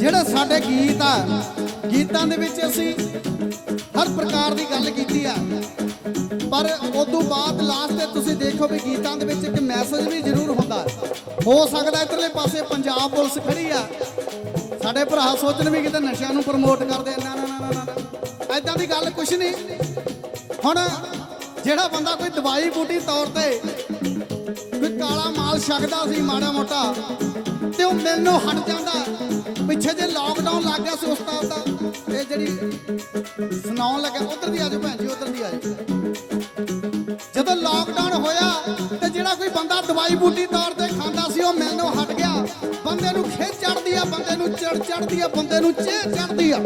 ਜਿਹੜੇ ਸਾਡੇ ਗੀਤ ਆ, ਗੀਤਾਂ ਦੇ ਵਿੱਚ ਅਸੀਂ ਹਰ ਪ੍ਰਕਾਰ ਦੀ ਗੱਲ ਕੀਤੀ ਆ। ਪਰ ਉਦੋਂ ਬਾਅਦ ਲਾਸਟ ਤੇ ਤੁਸੀਂ ਦੇਖੋ ਵੀ ਗੀਤਾਂ ਦੇ ਵਿੱਚ ਇੱਕ ਮੈਸੇਜ ਵੀ ਜ਼ਰੂਰ ਹੁੰਦਾ। ਹੋ ਸਕਦਾ ਇਧਰਲੇ ਪਾਸੇ ਪੰਜਾਬ ਪੁਲਿਸ ਖੜੀ ਆ। ਸਾਡੇ ਭਰਾ ਸੋਚਣ ਵੀ ਕਿਤੇ ਨਸ਼ਿਆਂ ਨੂੰ ਪ੍ਰਮੋਟ ਕਰਦੇ ਆ। ਨਾ ਨਾ ਨਾ ਨਾ ਐਦਾਂ ਦੀ ਗੱਲ ਕੁਛ ਨਹੀਂ। ਹੁਣ ਜਿਹੜਾ ਬੰਦਾ ਕੋਈ ਦਵਾਈ ਬੂਟੀ ਤੌਰ ਤੇ ਕੋਈ ਕਾਲਾ ਮਾਲ ਛਕਦਾ ਸੀ, ਮਾੜਾ ਮੋਟਾ ਤੇ ਉਹ ਮਿਲਣੋਂ ਹਟ ਜਾਂਦਾ। ਪਿੱਛੇ ਜੇ ਲਾਕਡਾਊਨ ਲੱਗ ਗਿਆ ਸੀ ਉਸਤਾਦ ਦਾ ਇਹ ਜਿਹੜੀ ਸੁਣਾਉਣ ਲੱਗਾ, ਉਧਰ ਦੀ ਆਜੋ ਭੈਣ ਜੀ, ਉਧਰ ਦੀ ਆਜੋ ਜਦੋਂ ਲਾਕਡਾਊਨ ਹੋਇਆ, ਤੇ ਜਿਹੜਾ ਕੋਈ ਬੰਦਾ ਦਵਾਈ ਬੂਟੀ ਤੌਰ ਤੇ ਖਾਂਦਾ ਸੀ, ਉਹ ਮਿਲਣੋਂ ਹਟ ਗਿਆ। ਬੰਦੇ ਨੂੰ ਖੇਚ ਚੜਦੀ ਆ, ਬੰਦੇ ਨੂੰ ਚੜ ਚੜਦੀ ਆ, ਬੰਦੇ ਨੂੰ ਚੇ ਚੜਦੀ ਆ।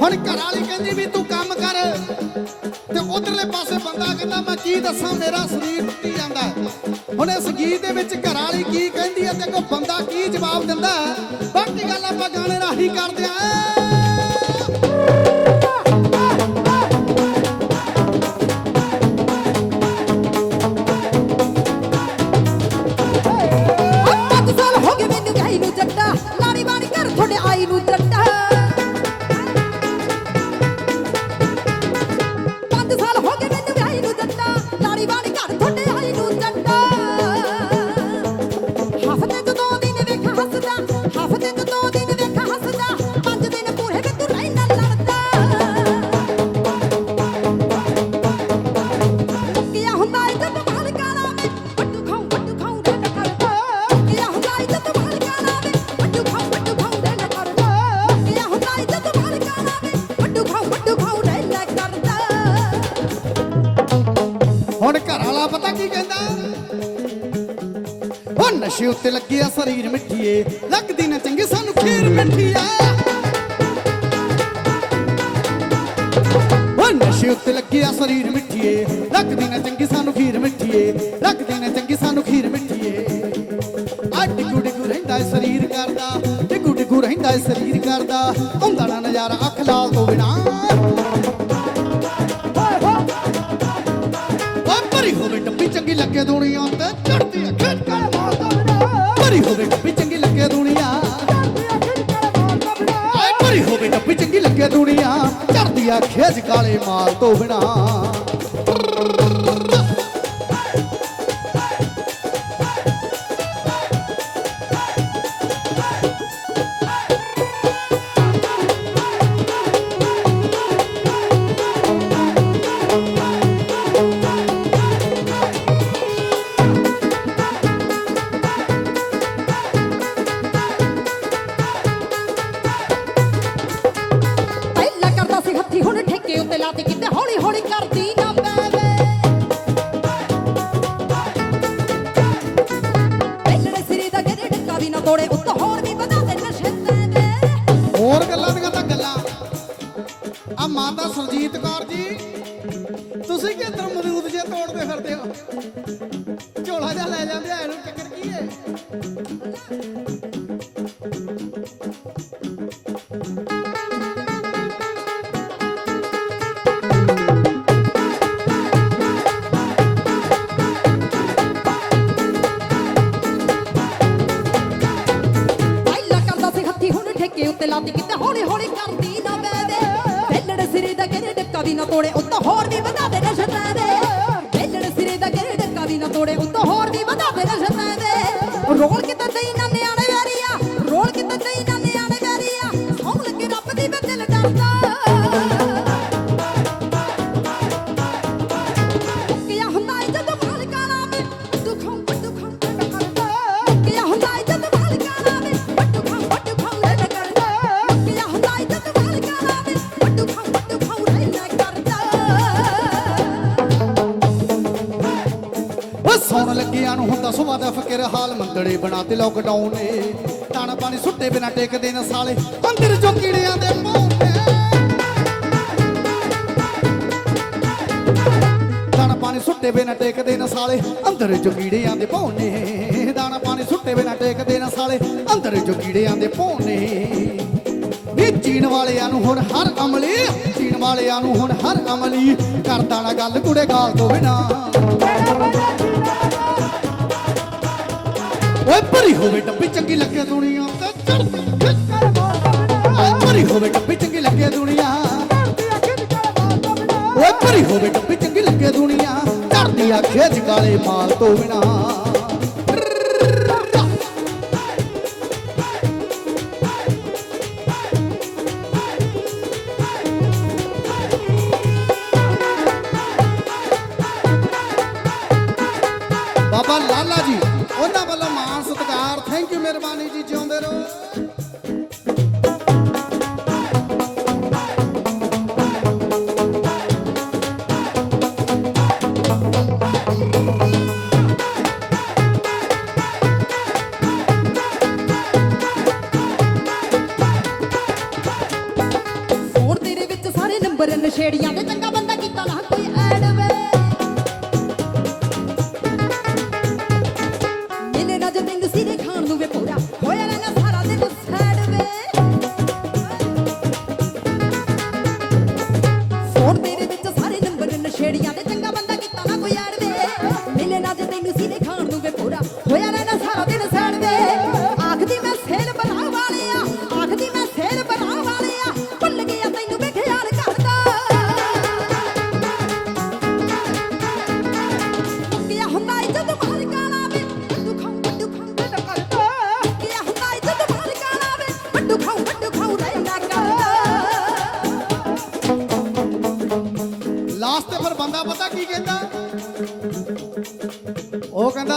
ਹੁਣ ਘਰ ਵਾਲੀ ਕਹਿੰਦੀ ਵੀ ਤੂੰ ਕੰਮ ਕਰ। ਤੇ ਉਧਰਲੇ ਪਾਸੇ ਬੰਦਾ ਕਹਿੰਦਾ, ਮੈਂ ਕੀ ਦੱਸਾਂ, ਮੇਰਾ ਸਰੀਰ ਹੁਣ ਇਸ ਗੀਤ ਦੇ ਵਿੱਚ ਘਰ ਵਾਲੀ ਕੀ ਕਹਿੰਦੀ ਹੈ ਤੇ ਕੋ ਬੰਦਾ ਕੀ ਜਵਾਬ ਦਿੰਦਾ ਹੈ। ਬਾਕੀ ਗੱਲ ਆਪਾਂ ਗਾਣੇ ਰਾਹੀਂ ਕਰਦੇ ਆਂ ਹੁਣ ਘਰ ਵਾਲਾ ਪਤਾ ਕੀ ਕਹਿੰਦਾ? ਉਹ ਨਸ਼ੇ ਉੱਤੇ ਲੱਗਿਆ ਸਰੀਰ ਮਿੱਠੀਏ। ਲੱਗਦੀ ਨਾ ਚੰਗੀ, ਸਾਨੂੰ ਖੀਰ ਮਿੱਠੀਆ ਉਹ ਨਸ਼ੇ ਉੱਤੇ ਲੱਗਿਆ ਸਰੀਰ ਮਿੱਠੀਏ। ਲੱਗਦੀ ਨਾ ਚੰਗੀ ਡਿਗੂ ਸਰੀਰ ਕਰਦਾ ਆਉਂਦਾ ਨਾ ਨਜ਼ਾਰਾ ਅੱਖ ਲਾਲ ਤੋਂ ਬਿਨਾ। ਓ ਭਰੀ ਹੋਵੇ ਟੱਪੀ ਚੰਗੀ ਲੱਗੇ ਦੁਨੀਆ ਤੇ ਚੜਦੀ ਆ ਖੇਡ ਕੇ ਮਾਰਦਾ ਬਿਨਾ। ਭਰੀ ਹੋਵੇ ਟੱਪੀ ਚੰਗੀ ਲੱਗੇ ਦੁਨੀਆ। ਓਏ ਭਰੀ ਹੋਵੇ ਟੱਪੀ ਚੰਗੀ ਲੱਗੇ ਦੁਨੀਆ ਚੜਦੀ ਆ ਖੇਜ ਕਾਲੇ ਮਾਲ ਤੋਂ ਬਿਨਾ। ਹੁਣ ਉੱਤੇ ਲਾਤੀ, ਕਿਤੇ ਹੌਲੀ ਹੌਲੀ ਕਰਦੀ ਨਾ ਪੈਵੇ। ਪਹਿਲੜੇ ਸਿਰੇ ਦਾ ਜਿਹੜੇ ਡੱਕਾ ਵੀ ਨਾ ਤੋੜੇ ਉੱਤੋਂ ਹੋਰ ਵੀ ਵਧਾ ਦੇ ਨਸ਼ੇ ਦੇ ਹੋਰ ਗੱਲਾਂ ਦੀਆਂ ਤਾਂ ਗੱਲਾਂ। ਆ ਮਾਤਾ ਸੁਰਜੀਤ ਕੌਰ ਜੀ, ਤੁਸੀਂ ਕਿ ਅੰਦਰ ਮਰੂਦ ਜੇ ਤੋੜਦੇ ਫਿਰਦੇ ਹੋ? ਝੋਲਾ ਜਿਹਾ ਲੈ ਜਾਂਦੇ ਆ, ਇਹਨੂੰ ਚੱਕਰ ਕੀ ਹੈ? ਰੋਲ ਕਿਤੇ ਦਈ ਨਾ ਸੌਣ ਨੂੰ ਹੁੰਦਾ ਸੁਬਾ ਦਾ ਫਕਰ ਹਾਲ ਮੰਦੜੇ ਬਣਾਤੇ ਲੋਕਡਾਊਨ ਨੇ ਦਾਣਾ ਪਾਣੀ ਸੁੱਟੇ ਬਿਨਾ ਟੇਕਦੇ ਨਾ ਸਾਲੇ। ਅੰਦਰ ਜੋ ਕੀੜਿਆਂ ਦੇ ਮੂੰਹ ਦਾਣਾ ਪਾਣੀ ਸੁੱਟੇ ਬਿਨਾ ਟੇਕਦੇ ਨਾ ਸਾਲੇ। ਅੰਦਰ ਜੋ ਕੀੜਿਆਂ ਦੇ ਭੌਨੇ। ਦਾਣਾ ਪਾਣੀ ਸੁੱਟੇ ਬਿਨਾ ਟੇਕਦੇ ਨਾ ਸਾਲੇ। ਅੰਦਰ ਜੋ ਕੀੜਿਆਂ ਦੇ ਭੌਨੇ। ਨੀ ਚੀਨ ਵਾਲਿਆਂ ਨੂੰ ਹੁਣ ਹਰ ਅਮਲੀ। ਚੀਨ ਵਾਲਿਆਂ ਨੂੰ ਹੁਣ ਹਰ ਅਮਲੀ। ਕਰਦਾ ਨਾ ਗੱਲ ਕੁੜੇ ਗਾਲ ਤੋਂ ਬਿਨਾ। ਓਏ ਭਰੀ ਹੋਵੇ ਡੱਬੀ ਚੰਗੀ ਲੱਗੇ ਦੁਨੀਆ। ਤੇ ਚੜਦੀ ਕਰ ਓਏ ਭਰੀ ਹੋਵੇ ਡੱਬੀ ਚੰਗੀ ਲੱਗੇ ਦੁਨੀਆ। ਓਏ ਭਰੀ ਹੋਵੇ ਡੱਬੀ ਚੰਗੀ ਲੱਗੇ ਦੁਨੀਆ। ਚੜਦੀ ਆ ਖਿੱਚ ਕਾਲੇ ਮਾਲ ਤੋਂ ਬਿਨਾ। ਥੈਂਕ ਜੀ ਜਿਉਂਦੇ ਰਹੋ। ਤੇਰੇ ਵਿੱਚ ਸਾਰੇ ਨੰਬਰ ਨਸ਼ੇੜੀਆਂ ਦੇ ਚੰਗਾ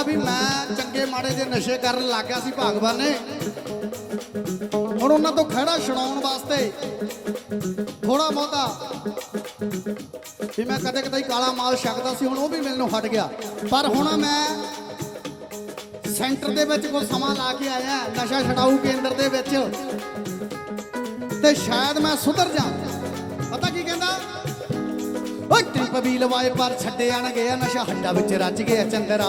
ਵੀ ਮੈਂ ਚੰਗੇ ਮਾੜੇ ਦੇ ਨਸ਼ੇ ਕਰਨ ਲੱਗ ਗਿਆ ਸੀ ਭਗਵਾਨ ਨੇ। ਹੁਣ ਉਹਨਾਂ ਤੋਂ ਖੜਾ ਛਡਾਉਣ ਵਾਸਤੇ ਥੋੜਾ ਬਹੁਤਾ ਵੀ ਮੈਂ ਕਦੇ ਕਦੇ ਕਾਲਾ ਮਾਲ ਛਕਦਾ ਸੀ, ਹੁਣ ਉਹ ਵੀ ਮੈਨੂੰ ਹਟ ਗਿਆ। ਪਰ ਹੁਣ ਮੈਂ ਸੈਂਟਰ ਦੇ ਵਿੱਚ ਕੋਈ ਸਮਾਂ ਲਾ ਕੇ ਆਇਆ, ਨਸ਼ਾ ਛਡਾਊ ਕੇਂਦਰ ਦੇ ਵਿੱਚ। ਤੇ ਸ਼ਾਇਦ ਮੈਂ ਸੁਧਰ ਜਾ। ਪਤਾ ਕੀ ਕਹਿੰਦਾ? ਓਏ ਟਿੰਪ ਵੀ ਲਵਾਏ ਪਰ ਛੱਡੇ ਆਣ ਗਿਆ ਨਸ਼ਾ ਹੱਡਾ ਵਿੱਚ ਰੱਜ ਗਿਆ ਚੰਦਰਾ।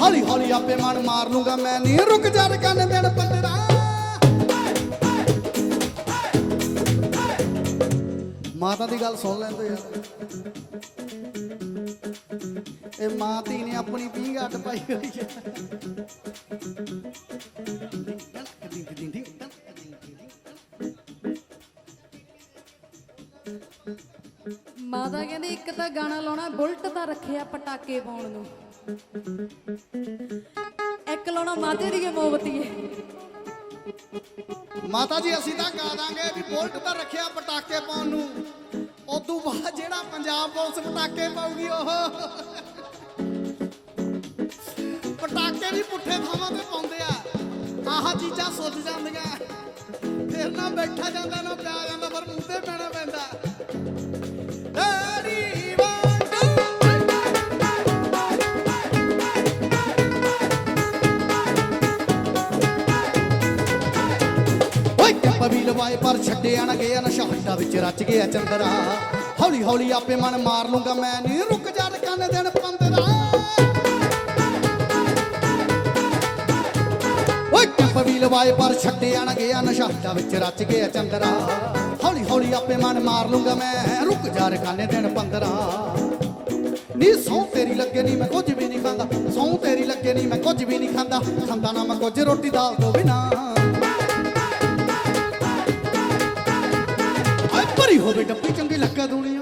ਹੌਲੀ ਹੌਲੀ ਆਪੇ ਮਨ ਮਾਰ ਲੂੰਗਾ ਮੈਂ ਨਹੀਂ ਰੁਕ ਜਾ ਰਕਨ ਦਿਨ ਪੰਦਰਾ। ਮਾਤਾ ਦੀ ਗੱਲ ਸੁਣ ਲੈਂਦੇ ਯਾਰ। ਇਹ ਮਾਂ ਧੀ ਨੇ ਆਪਣੀ ਪੀਂਘ ਅੱਡ ਪਾਈ ਹੋਈ ਹੈ। ਮਾਤਾ ਕਹਿੰਦੀ, ਇੱਕ ਤਾਂ ਗਾਣਾ ਲਾਉਣਾ, ਬੁਲਟ ਦਾ ਰੱਖਿਆ ਪਟਾਕੇ ਪਾਉਣ ਨੂੰ। ਇੱਕ ਲਾਉਣਾ ਮਾਤੇ ਦੀ ਮੋਮਬਤੀਏ ਮਾਤਾ ਜੀ, ਅਸੀਂ ਤਾਂ ਗਾ ਦਾਂਗੇ ਵੀ ਬੁਲਟ ਤਾਂ ਰੱਖਿਆ ਪਟਾਕੇ ਪਾਉਣ ਨੂੰ। ਉਦੋਂ ਬਾਅਦ ਜਿਹੜਾ ਪੰਜਾਬ ਪੁਲਿਸ ਪਟਾਕੇ ਪਾਉਗੀ ਉਹ ਪਟਾਕੇ ਵੀ ਪੁੱਠੇ ਥਾਵਾਂ ਤੇ ਪਾਉਂਦੇ ਆ। ਆਹ ਚੀਜ਼ਾਂ ਸੁੱਜ ਜਾਂਦੀਆਂ। ਫਿਰ ਨਾ ਬੈਠਾ ਜਾਂਦਾ, ਨਾ ਪਿਆ ਜਾਂਦਾ, ਪਰ ਮੂੰਹ ਤੇ ਪੈਣਾ ਪੈਂਦਾ। ਓਏ ਕੱਪ ਵੀ ਲਵਾਏ, ਪਰ ਛੱਡਿਆ ਨਾ ਗਿਆ ਨਸ਼ਾ ਹੱਡਾ ਵਿੱਚ ਰਚ ਗਿਆ ਚੰਦਰਾ। ਹੌਲੀ ਹੌਲੀ ਆਪੇ ਮਨ ਮਾਰ ਲੂੰਗਾ ਮੈਂ ਨਹੀਂ ਰੁਕ ਜਾ ਰਕਾਨੇ ਦਿਨ ਪੰਦਰਾ। ਓਏ ਕੱਪ ਵੀ ਲਵਾਏ, ਪਰ ਛੱਡਿਆ ਨਾ ਗਿਆ ਨਸ਼ਾ ਹੱਡਾ ਵਿੱਚ ਰਚ ਗਿਆ ਚੰਦਰਾ। ਹੌਲੀ ਹੌਲੀ ਆਪੇ ਮਨ ਮਾਰ ਲੂੰਗਾ ਮੈਂ, ਰੁਕ ਜਾ ਰਕਾਨੇ ਦਿਨ ਪੰਦਰਾ। ਨੀ, ਸੌ ਤੇਰੀ ਲੱਗੇ ਨਹੀਂ ਮੈਂ ਕੁਝ ਵੀ ਨਹੀਂ ਖਾਂਦਾ। ਸੌ ਤੇਰੀ ਲੱਗੇ ਨਹੀਂ ਮੈਂ ਕੁਝ ਵੀ ਨਹੀਂ ਖਾਂਦਾ। ਖਾਂਦਾ ਨਾ ਮੈਂ ਕੁਝ ਰੋਟੀ ਦਾਲ ਤੋਂ ਬਿਨਾ। ਹੋਵੇ ਡੱਬੀ ਚੰਗੀ ਲੱਗੇ ਦੁਨੀਆ।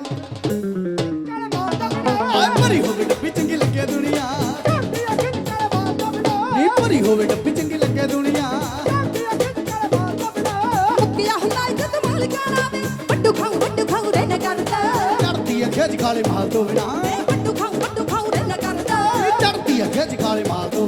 ਆਏ ਭਰੀ ਹੋਵੇ ਡੱਬੀ ਚੰਗੀ ਲੱਗੇ ਦੁਨੀਆ। ਨੀ ਭਰੀ ਹੋਵੇ ਡੱਬੀ ਚੰਗੀ ਲੱਗੇ ਦੁਨੀਆ। ਚੜਦੀ ਅੱਖੇ ਚ ਕਾਲੇ ਮਾਲ ਤੋਂ ਬਿਨਾ। ਵੇ ਵੱਡੂ ਖਾਉ ਵੱਡੂ ਖਾਉ ਰਹਿਣਾ ਕਰਦਾ। ਚੜਦੀ ਅੱਖੇ ਚ ਕਾਲੇ ਮਾਲ ਤੋਂ